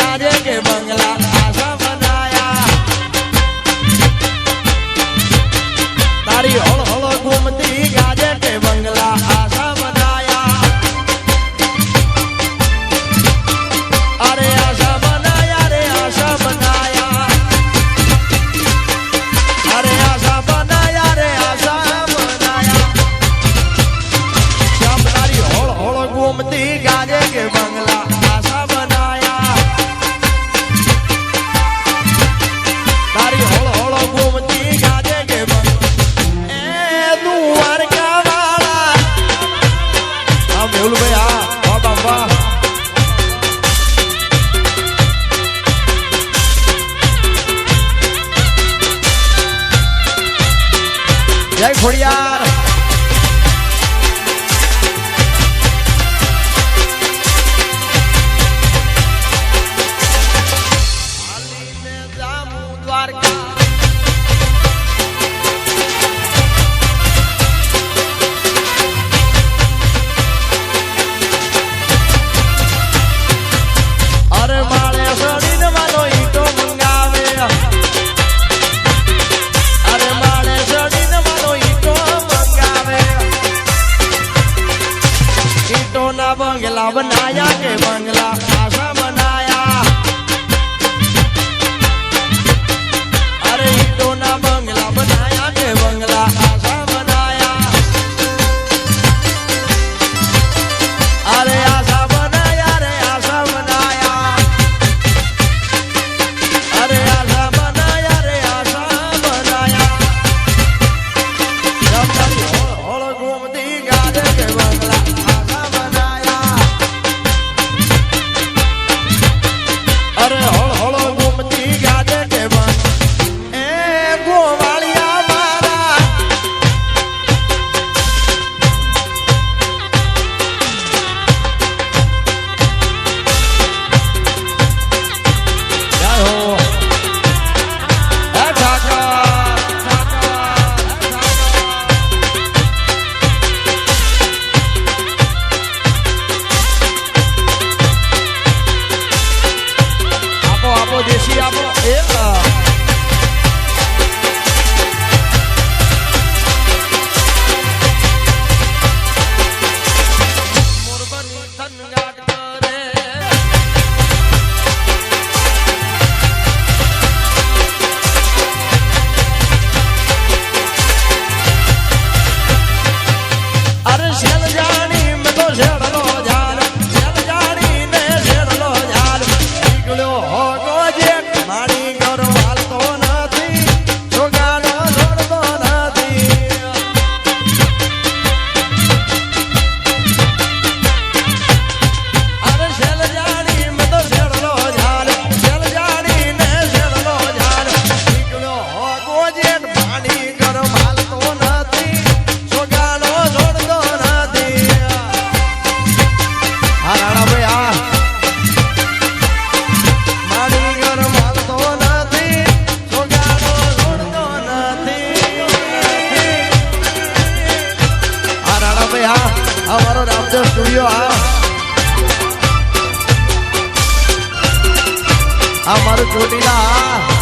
ચારે કે બંગલા આશા બનાયા તારી Hey, Korea! રામદેવ સ્ટુડિયો આ આ મારું ચોટીલા. આ